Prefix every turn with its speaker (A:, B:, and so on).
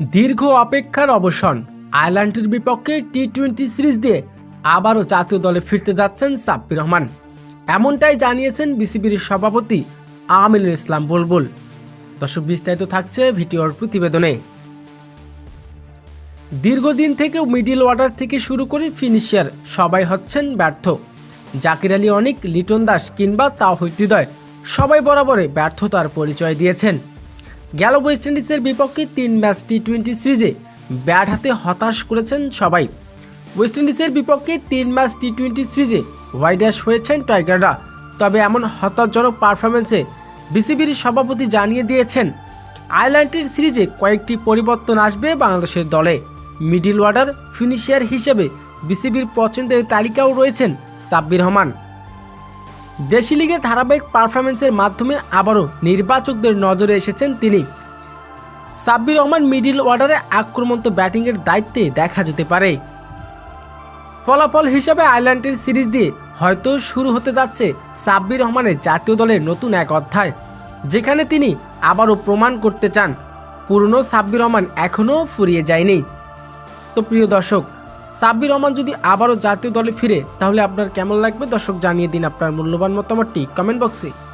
A: দীর্ঘ অপেক্ষার অবসান। আয়ারল্যান্ডের বিপক্ষে টি টোয়েন্টি সিরিজ দিয়ে আবারও জাতীয় দলে ফিরতে যাচ্ছেন সাব্বির রহমান। এমনটাই জানিয়েছেন বিসিবির সভাপতি আমিনুল ইসলাম বুলবুল। দর্শক, বিস্তারিত থাকছে ভিডিওর প্রতিবেদনে। দীর্ঘদিন থেকেও মিডিল অর্ডার থেকে শুরু করে ফিনিশিয়ার সবাই হচ্ছেন ব্যর্থ। জাকির আলী অনিক, লিটন দাস কিংবা তাওহিদ হৃদয় সবাই বরাবরে ব্যর্থতার পরিচয় দিয়েছেন। গেল ওয়েস্ট ইন্ডিজের বিপক্ষে তিন ম্যাচ টি টোয়েন্টি সিরিজে ব্যাট হাতে হতাশ করেছেন সবাই। ওয়েস্ট ইন্ডিজের বিপক্ষে তিন ম্যাচ টি টোয়েন্টি সিরিজে ড্যাশ হয়েছেন টাইগাররা। তবে এমন হতাশজনক পারফরমেন্সে বিসিবির সভাপতি জানিয়ে দিয়েছেন, আয়ারল্যান্ডের সিরিজে কয়েকটি পরিবর্তন আসবে বাংলাদেশের দলে। মিডিল অর্ডার ফিনিশিয়ার হিসেবে বিসিবির পছন্দের তালিকাও রয়েছেন সাব্বির রহমান। দেশি লিগের ধারাবাহিক পারফরমেন্সের মাধ্যমে আবারও নির্বাচকদের নজরে এসেছেন তিনি। সাব্বির রহমান মিডিল অর্ডারে আক্রমন্ত ব্যাটিংয়ের দায়িত্বে দেখা যেতে পারে। ফলাফল হিসাবে আয়ারল্যান্ডের সিরিজ দিয়ে হয়তো শুরু হতে যাচ্ছে সাব্বির রহমানের জাতীয় দলের নতুন এক অধ্যায়, যেখানে তিনি আবারও প্রমাণ করতে চান। পুরনো সাব্বির রহমান এখনও ফুরিয়ে যায়নি। তো প্রিয় দর্শক সাব্বির রহমান যদি আবারও জাতীয় দলে ফিরে, তাহলে আপনার কেমন লাগবে? দর্শক জানিয়ে দিন আপনার মূল্যবান মতামতটি কমেন্ট বক্সে।